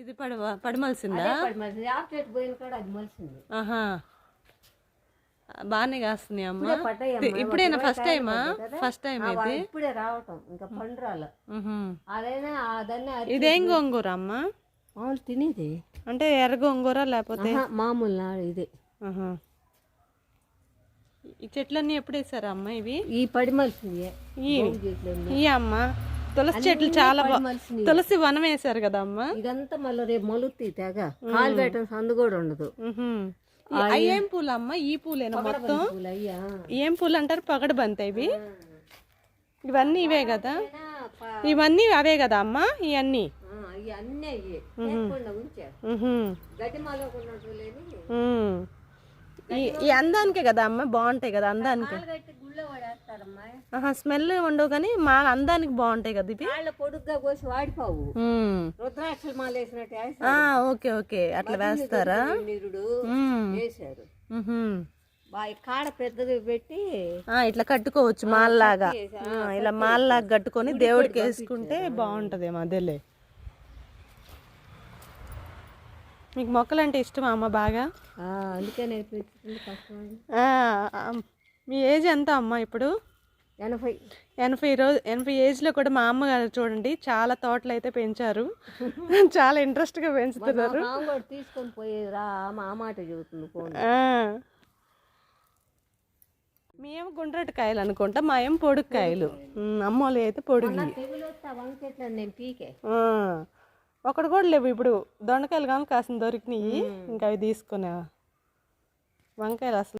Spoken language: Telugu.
ఇది పడవ పడమలసిందా? పోయిన కాడ అది మొలిసింది. ఆహా. బాగానే కాస్తున్నాయి అమ్మ. ఇప్పుడేనా ఫస్ట్ టైమా. ఫస్ట్ టైం ఇది? ఇప్పుడే రావటం. ఇంకా పండురాల. అదైనా అదన్నీ ఇదేం గోంగూర అమ్మ? మామూలు తినేది. అంటే ఎర్ర గోంగూర లేకపోతే? మామూలు ఇదే. ఈ చెట్లన్నీ ఎప్పుడు వేసారా అమ్మ ఇవి? ఈ పడి మలిసింది ఈ చెట్లు ఉన్నాయి. ఈ అమ్మ. తులసి చెట్లు చాలా. తులసి వనం వేశారు కదా అమ్మ? ఇదంతా మళ్ళీ రేపు తెగ. కాలు పెట్టడం సందు కూడా ఉండదు. ఏం పూలు అమ్మ? ఈ పూలేనా మొత్తం? ఏం పూలు అంటారు? పగడ బంతి ఇవి ఇవన్నీ ఇవే కదా? ఇవన్నీ అవే కదా అమ్మ? ఇవన్నీ ఈ అందానికే కదా అమ్మ? బాగుంటాయి కదా అందానికి. ఆహా స్మెల్ ఉండవు కానీ మా అందానికి బాగుంటాయి కదా ఇవి? పొడుగ్గా కోసి వాడిపోవు. రుద్రాక్షలు మాల వేసినట్టు ఓకే ఓకే. అట్లా వేస్తారా. వేశారు. కాడ పెద్దది పెట్టి ఇట్లా కట్టుకోవచ్చు మాల్లాగా. ఇలా మాల్లాగా కట్టుకొని దేవుడికి వేసుకుంటే బాగుంటది అదేలే. మీకు మొక్కలు అంటే ఇష్టమా అమ్మ బాగా? అందుకే మీ ఏజ్ ఎంత అమ్మ ఇప్పుడు? ఎనభై ఎనభై రోజు ఎనభై ఏజ్లో కూడా మా అమ్మగారు చూడండి చాలా తోటలు అయితే పెంచారు. చాలా ఇంట్రెస్ట్గా పెంచుతున్నారు. తీసుకొని పోయి రా మా మాట చెబుతుంది. మేము గుండ్రటి కాయలు అనుకుంటా మా ఏం పొడుగు కాయలు ఉమ్, అమ్మోళ్ళు అయితే పొడుగు. నేను పీకే. ఒకటి కూడా లేవు ఇప్పుడు. దొండకాయలు కానీ కాసిన దొరికినాయి. ఇంకా అవి తీసుకునే వంకాయలు అసలు